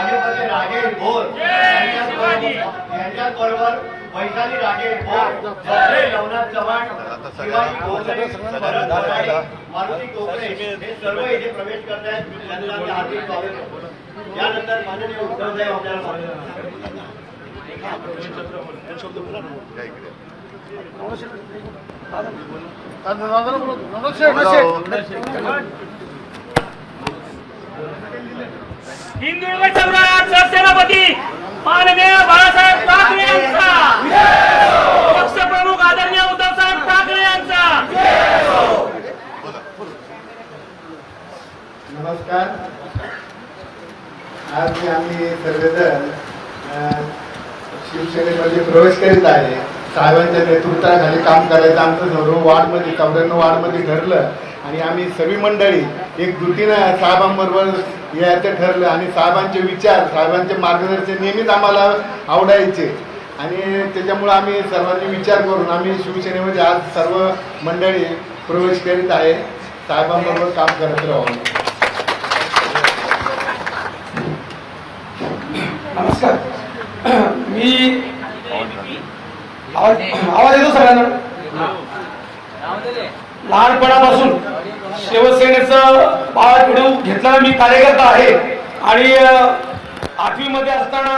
भाजपचे राजेश भोर यांच्याच बरोबर वैशाली राजेश भोर जय नवनाथ चव्हाण। शिवाजी भोसले मारुती कोकणे हे सर्व इथे प्रवेश करत आहेत त्यांना मी हार्दिक स्वागत. करतो यानंतर माननीय उद्धवसाहेब आपल्याला मार्गदर्शन हिंदुत्व सम्राट सेनापती माननीय बाळासाहेब ठाकरे यांचा. पक्षप्रमुख आदरणीय उद्धवसाहेब ठाकरे यांचा. नमस्कार. आज आम्ही सर्वजण शिवसेनेमध्ये प्रवेश करीत आहे. साहेबांच्या नेतृत्वाखाली काम करायचं आमचं सर्व वार्डमध्ये चौऱ्याण्णव वार्डमध्ये ठरलं आणि आम्ही सगळी मंडळी एक दुटीनं साहेबांबरोबर यायचं ठरलं आणि साहेबांचे विचार साहेबांचे मार्गदर्शन नेहमीच आम्हाला आवडायचे. आणि त्याच्यामुळं आम्ही सर्वांनी विचार करून आम्ही शिवसेनेमध्ये आज सर्व मंडळी प्रवेश करीत आहे. साहेबांबरोबर काम करत राहू. नमस्कार. मी आवाज येतो सगळ्यांना? लहानपणापासून शिवसेनेचं बाळकडू घेतलेला मी कार्यकर्ता आहे. आणि आठवीमध्ये असताना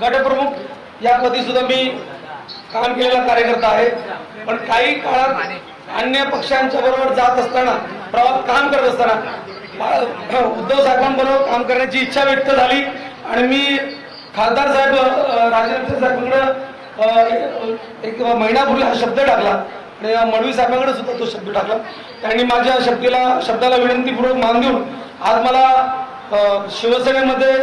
गटप्रमुख या पदी सुद्धा मी काम केलेला कार्यकर्ता आहे. पण काही काळात अन्य पक्षांच्या बरोबर जात असताना प्रवास काम करत असताना उद्धव साहेबांबरोबर काम करण्याची इच्छा व्यक्त झाली. आणि मी खासदार साहेब राजेंद्र साहेबांकडं एक महिनापूर्वी हा शब्द टाकला. आणि मडवी साहेबांकडे सुद्धा तो शब्द टाकला. त्यांनी माझ्या शब्दीला शब्दाला विनंतीपूर्वक मान देऊन आज मला शिवसेनेमध्ये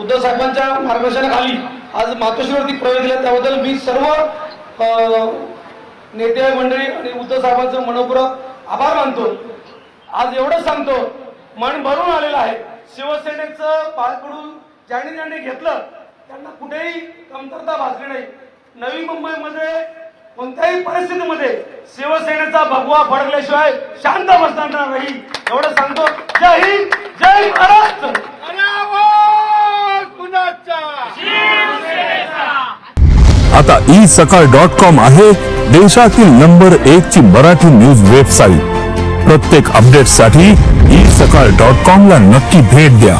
उद्धव साहेबांच्या मार्गदर्शनाखाली आज मातोश्रीवरती प्रवेश दिला. त्याबद्दल मी सर्व नेते मंडळी आणि उद्धव साहेबांचं मनपूर्वक आभार मानतो. आज एवढंच सांगतो मन भरून आलेलं आहे. शिवसेनेचं पाळकडून ज्यांनी ज्यांनी घेतलं त्यांना कुठेही कमतरता भासली नाही. नवी मुंबईमध्ये कोणत्याही परिस्थितीमध्ये शिवसेनेचा भगवा फडकल्याशिवाय शांत बसणार नाही. एवढं सांगतो. जय हिंद जय महाराष्ट्र आता ई सकाळ डॉट कॉम आहे देशातील नंबर एक ची मराठी न्यूज वेबसाईट प्रत्येक अपडेटसाठी ई सकाळ डॉट कॉम ला नक्की भेट द्या.